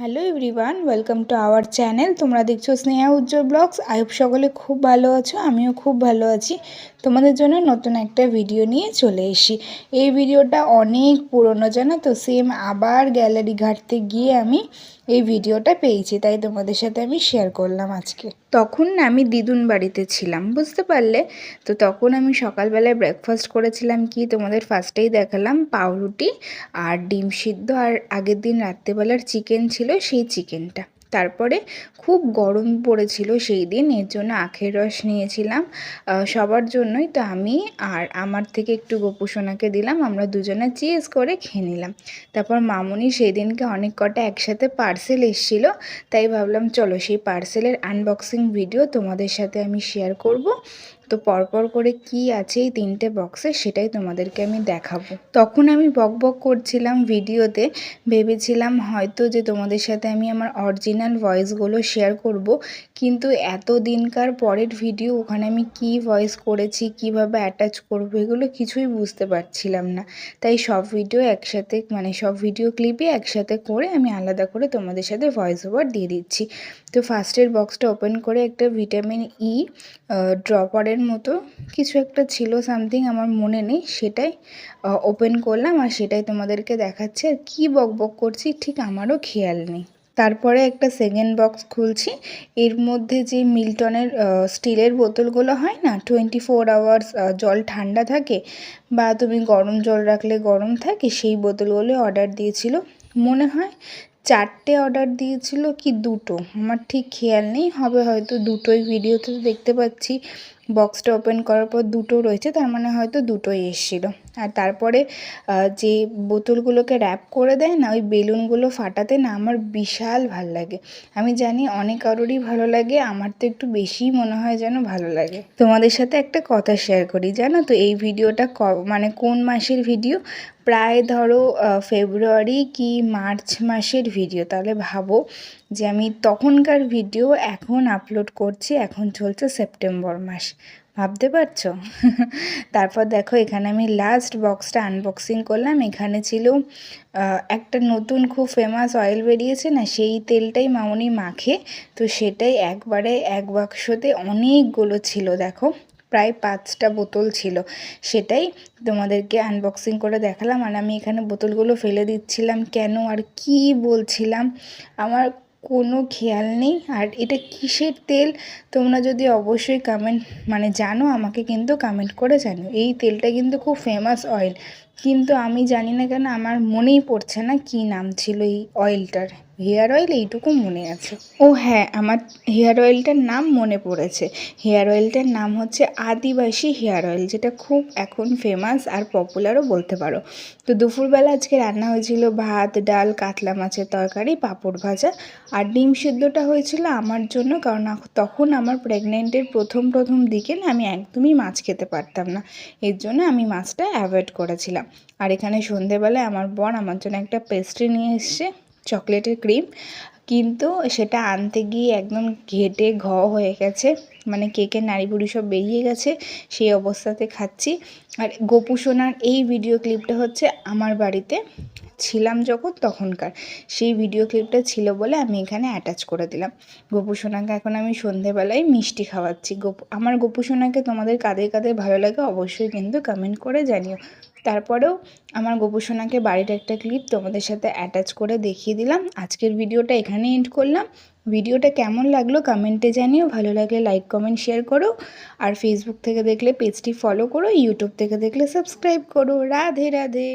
Hello everyone welcome to our channel তোমরা দেখছ স্নেহা উজ্জ্বল blogs. Ayub সকলে খুব ভালো আছো, আমিও খুব ভালো আছি। তোমাদের জন্য নতুন একটা ভিডিও নিয়ে চলে এসি এই ভিডিওটা অনেক পুরনো, জানো তো? সেম আবার গ্যালারি ঘাটতে গিয়ে আমি এই ভিডিওটা পেয়েছি, তাই তোমাদের সাথে আমি শেয়ার করলাম আজকে। তখন না আমি দিদুন বাড়িতে ছিলাম, বুঝতে পারলে? তো তখন আমি সকালবেলায় ব্রেকফাস্ট করেছিলাম কি, তোমাদের ফার্স্টেই দেখালাম পাউরুটি আর ডিম সিদ্ধ আর আগের দিন রাত্রেবেলার চিকেন ছিল সেই চিকেনটা তারপরে খুব গরম পড়েছিল সেই দিন, এর জন্য আখের রস নিয়েছিলাম। সবার জন্যই তো আমি আর আমার থেকে একটু গোপুসোনাকে দিলাম, আমরা দুজনে চিজ করে খেয়ে নিলাম। তারপর মামুনি সেই দিনকে অনেক কটা একসাথে পার্সেল এসেছিল, তাই ভাবলাম চলো সেই পার্সেলের আনবক্সিং ভিডিও তোমাদের সাথে আমি শেয়ার করব। তো পরপর করে কি আছে এই তিনটে বক্সে সেটাই তোমাদেরকে আমি দেখাবো। তখন আমি বক বক করছিলাম ভিডিওতে, ভেবেছিলাম হয়তো যে তোমাদের সাথে আমি আমার অরিজিনাল ভয়েসগুলো শেয়ার করব, কিন্তু এত দিনকার পরের ভিডিও ওখানে আমি কি ভয়েস করেছি, কীভাবে অ্যাটাচ করব এগুলো কিছুই বুঝতে পারছিলাম না। তাই সব ভিডিও একসাথে মানে সব ভিডিও ক্লিপই একসাথে করে আমি আলাদা করে তোমাদের সাথে ভয়েস ওভার দিয়ে দিচ্ছি। তো ফার্স্টের বক্সটা ওপেন করে একটা ভিটামিন ই ড্রপারের মতো কিছু একটা ছিল সামথিং আমার মনে নেই, সেটাই ওপেন করলাম আর সেটাই তোমাদেরকে দেখাচ্ছে আর কী বক বক করছি ঠিক আমারও খেয়াল নেই। তারপরে একটা সেকেন্ড বক্স খুলছি, এর মধ্যে যে মিল্টনের স্টিলের বোতলগুলো হয় না টোয়েন্টি ফোর আওয়ার্স জল ঠান্ডা থাকে বা তুমি গরম জল রাখলে গরম থাকে, সেই বোতলগুলো অর্ডার দিয়েছিল। মনে হয় চারটে অর্ডার দিয়েছিল কি দুটো? আমার ঠিক খেয়াল নেই, হবে হয়তো দুটোই ভিডিওতে দেখতে পাচ্ছি। বক্সটা ওপেন করার পর দুটো রয়েছে, তার মানে হয়তো দুটোই এসেছিল। আর তারপরে যে বোতলগুলোকে র্যাপ করে দেয় না, ওই বেলুনগুলো ফাটাতে না আমার বিশাল ভালো লাগে। আমি জানি অনেক কারোরই ভালো লাগে, আমার তো একটু বেশিই মনে হয় যেন ভালো লাগে। তোমাদের সাথে একটা কথা শেয়ার করি, জানো তো? এই ভিডিওটা মানে কোন মাসের ভিডিও? প্রায় ধরো ফেব্রুয়ারি কি মার্চ মাসের ভিডিও। তাহলে ভাবো যে আমি তখনকার ভিডিও এখন আপলোড করছি, এখন চলছে সেপ্টেম্বর মাস। ভাবতে পারছ? তারপর দেখো, এখানে আমি লাস্ট বক্সটা আনবক্সিং করলাম। এখানে ছিল একটা নতুন খুব ফেমাস অয়েল বেরিয়েছে না, সেই তেলটাই মামনি মাখে। তো সেটাই একবারে এক বাক্সতে অনেকগুলো ছিল, দেখো। প্রায় পাঁচটা বোতল ছিল। সেটাই তোমাদেরকে আনবক্সিং করে দেখালাম। আর আমি এখানে বোতলগুলো ফেলে দিচ্ছিলাম। কেন আর কি বলছিলাম? আমার কোনো খেয়াল নেই। আর এটা কিসের তেল? তোমরা যদি অবশ্যই কমেন্ট মানে জানো, আমাকে কিন্তু কমেন্ট করে জানো এই তেলটা কিন্তু খুব ফেমাস অয়েল কিন্তু আমি জানি না কেন আমার মনেই পড়ছে না কি নাম ছিল এই অয়েলটার হেয়ার অয়েল এইটুকু মনে আছে। ও হ্যাঁ আমার হেয়ার অয়েলটার নাম মনে পড়েছে। হেয়ার অয়েলটার নাম হচ্ছে আদিবাসী হেয়ার অয়েল যেটা খুব এখন ফেমাস আর পপুলারও বলতে পারো। তো দুপুরবেলা আজকে রান্না হয়েছিল ভাত, ডাল, কাতলা মাছের তরকারি, পাঁপড় ভাজা। আর ডিম সিদ্ধটা হয়েছিল আমার জন্য, কারণ তখন আমার প্রেগনেন্টের প্রথম প্রথম দিকে না আমি একদমই মাছ খেতে পারতাম না। এর জন্য আমি মাছটা অ্যাভয়েড করেছিলাম। আর এখানে সন্ধেবেলায় আমার বোন আমার জন্য একটা পেস্ট্রি নিয়ে এসছে, চকলেটের ক্রিম কিন্তু সেটা আনতে গিয়ে একদম ঘেটে ঘ হয়ে গেছে মানে কেকের নাড়ি বুড়ি সব বেরিয়ে গেছে, সেই অবস্থাতে খাচ্ছি। আর গোপু সোনার এই ভিডিও ক্লিপটা হচ্ছে আমার বাড়িতে। ছিলাম যখন তখনকার, সেই ভিডিও ক্লিপটা ছিল বলে আমি এখানে অ্যাটাচ করে দিলাম। গোপু সোনাকে এখন আমি সন্ধেবেলায় মিষ্টি খাওয়াচ্ছি। গোপু আমার গোপু সোনাকে তোমাদের কাদের কাদের ভালো লাগে অবশ্যই কিন্তু কমেন্ট করে জানিও। তারপরেও আমার গোপুসোনাকে বাড়ির একটা ক্লিপ তোমাদের সাথে অ্যাটাচ করে দেখিয়ে দিলাম। আজকের ভিডিওটা এখানে এন্ড করলাম। ভিডিওটা কেমন লাগল কমেন্টে জানিও। ভালো লাগলে লাইক কমেন্ট শেয়ার করো। আর ফেসবুক থেকে দেখলে পেজটি ফলো করো। ইউটিউব থেকে দেখলে সাবস্ক্রাইব করো। রাধে রাধে।